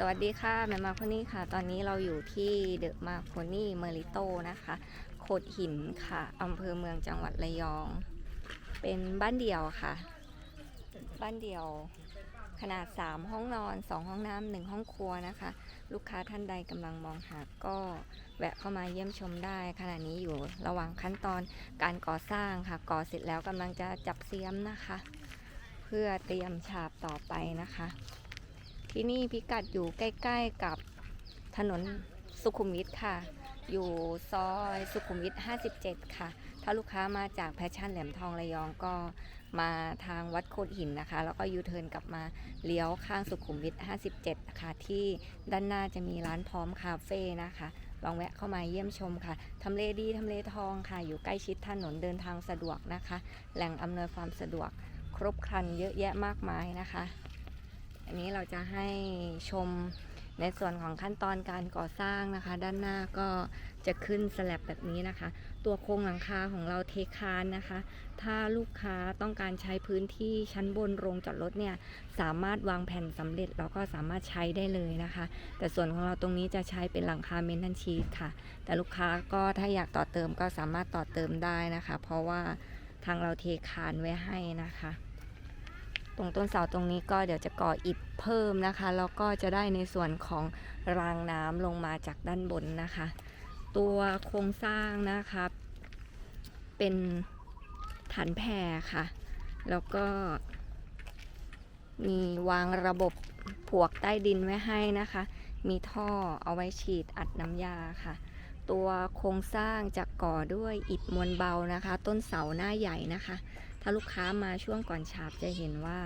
สวัสดีค่ะแมมมาคนนี้ค่ะ ตอนนี้เราอยู่ที่เดอะมาโคนี่เมริโตนะคะโขดหินค่ะอำเภอเมืองจังหวัดระยอง เป็นบ้านเดี่ยวค่ะ บ้านเดี่ยวขนาด 3 ห้องนอน 2 ห้องน้ำหนึ่งห้องครัวนะคะ ลูกค้าท่านใดกำลังมองหาก็แวะเข้ามาเยี่ยมชมได้ ขณะนี้อยู่ระหว่างขั้นตอนการก่อสร้างค่ะก่อเสร็จแล้วกำลังจะจับเสียมนะคะ เพื่อเตรียมฉาบต่อไปนะคะ ที่นี่พิกัดอยู่ใกล้ๆกับถนนสุขุมวิทค่ะ อยู่ซอยสุขุมวิท 57 ค่ะ ถ้าลูกค้ามาจากแพชชั่นแหลมทองระยองก็มาทางวัดโคดหินนะคะ แล้วก็ยูเทิร์นกลับมาเลี้ยวข้างสุขุมวิท 57ค่ะที่ด้านหน้าจะมีร้านพร้อมคาเฟ่นะคะ ลองแวะเข้ามาเยี่ยมชมค่ะ ทำเลดีทำเลทองค่ะ อยู่ใกล้ชิดถนนเดินทางสะดวกนะคะ แหล่งอำนวยความสะดวกครบครันเยอะแยะมากมายนะคะ อันนี้เราจะให้ชมในส่วนของขั้นตอนการก่อสร้างนะคะ ด้านหน้าก็จะขึ้นสแลบแบบนี้นะคะ ตัวโครงหลังคาของเราเทคานนะคะ ถ้าลูกค้าต้องการใช้พื้นที่ชั้นบนโรงจอดรถเนี่ยสามารถวางแผ่นสำเร็จแล้วก็สามารถใช้ได้เลยนะคะ แต่ส่วนของเราตรงนี้จะใช้เป็นหลังคาเมนทันชีสค่ะ แต่ลูกค้าก็ถ้าอยากต่อเติมก็สามารถต่อเติมได้นะคะ เพราะว่าทางเราเทคานไว้ให้นะคะ ตรงต้นเสาตรงนี้ก็เดี๋ยวจะก่ออิฐเพิ่มนะคะ แล้วก็จะได้ในส่วนของรางน้ำลงมาจากด้านบนนะคะ ตัวโครงสร้างนะคะเป็นฐานแพรค่ะ แล้วก็มีวางระบบผวกใต้ดินไว้ให้นะคะ มีท่อเอาไว้ฉีดอัดน้ำยาค่ะ ตัวโครงสร้างจะก่อด้วยอิฐมวลเบานะคะ ต้นเสาหน้าใหญ่นะคะ ถ้าลูกค้ามาช่วงก่อนฉาบจะเห็นว่า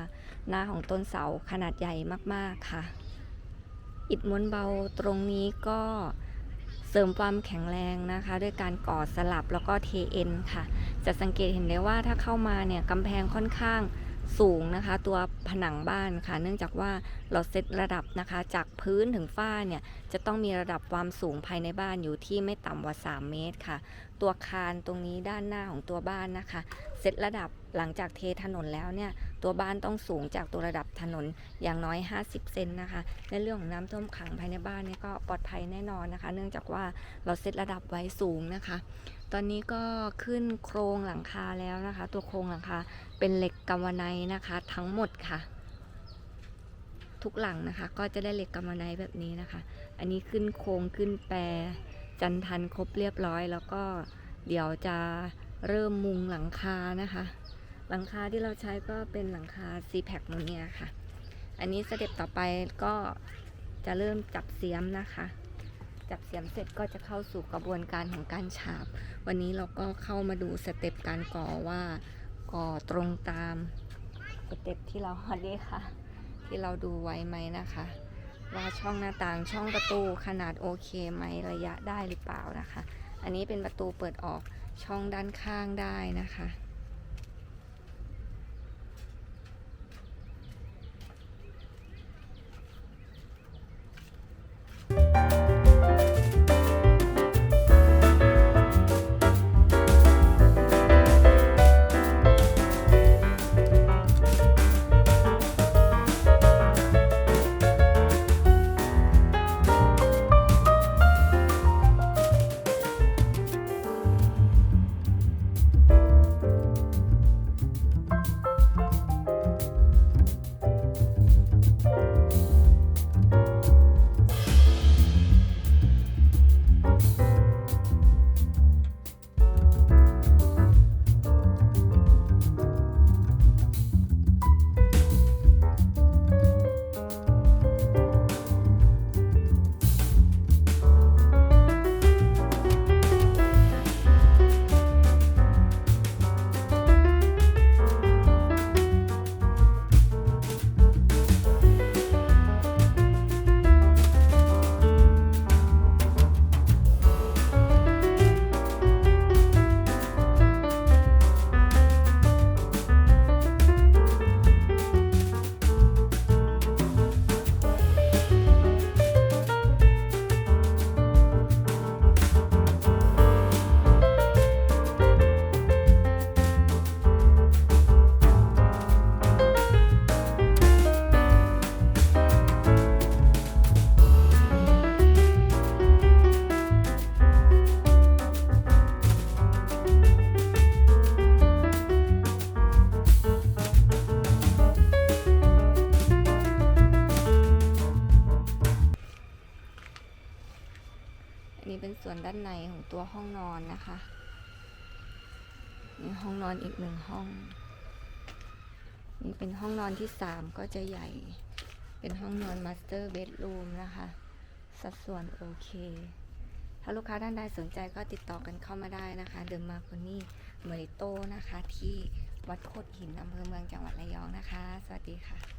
หน้าของต้นเสาขนาดใหญ่มากๆค่ะ อิฐม้วนเบาตรงนี้ก็เสริมความแข็งแรงนะคะ ด้วยการก่อสลับแล้วก็เทเอ็นค่ะ จะสังเกตเห็นได้ว่าถ้าเข้ามาเนี่ยกำแพงค่อนข้างสูงนะคะ ตัวผนังบ้านค่ะ เนื่องจากว่าเราเซตระดับนะคะ จากพื้นถึงฝ้าเนี่ยจะต้องมีระดับความสูงภายในบ้านอยู่ที่ไม่ต่ำกว่า 3 เมตรค่ะ ตัวคานตรงนี้ด้านหน้าของตัวบ้านนะคะเซตระดับหลังจากเทถนนแล้วเนี่ย ตัวบ้านต้องสูงจากตัวระดับถนนอย่างน้อย 50 เซนนะคะ ในเรื่องของน้ำท่วมขังภายในบ้านเนี่ยก็ปลอดภัยแน่นอนนะคะ เนื่องจากว่าเราเซตระดับไว้สูงนะคะ ตอนนี้ก็ขึ้นโครงหลังคาแล้วนะคะ ตัวโครงหลังคาเป็นเหล็กกำมะไนนะคะ ทั้งหมดค่ะ ทุกหลังนะคะ ก็จะได้เหล็กกำมะไนแบบนี้นะคะ อันนี้ขึ้นโครงขึ้นแปรจันทันครบเรียบร้อย แล้วก็เดี๋ยวจะเริ่มมุงหลังคานะคะ หลังคาที่เราใช้ก็เป็นหลังคา c p a c โมเนียค่ะ อันนี้สเต็ปต่อไปก็จะเริ่มจับเสียมนะคะ จับเสียมเสร็จก็จะเข้าสู่กระบวนการของการฉาบ วันนี้เราก็เข้ามาดูสเต็ปการก่อว่าก่อตรงตามสเต็ปที่เราฮอดดี้ค่ะ ที่เราดูไว้ไหมนะคะ ว่าช่องหน้าต่างช่องประตูขนาดโอเคไหมระยะได้หรือเปล่านะคะ อันนี้เป็นประตูเปิดออกช่องด้านข้างได้นะคะ ในของตัวห้องนอนนะคะนี่ห้องนอนอีกหนึ่งห้อง นี่เป็นห้องนอนที่สามก็จะใหญ่ เป็นห้องนอนมาสเตอร์เบดรูมนะคะ สัดส่วนโอเค ถ้าลูกค้าท่านใดสนใจก็ติดต่อกันเข้ามาได้นะคะ เดิมมาคนนี่เมริโตนะคะ ที่วัดโคดหินอำเภอเมืองจังหวัดระยองนะคะ สวัสดีค่ะ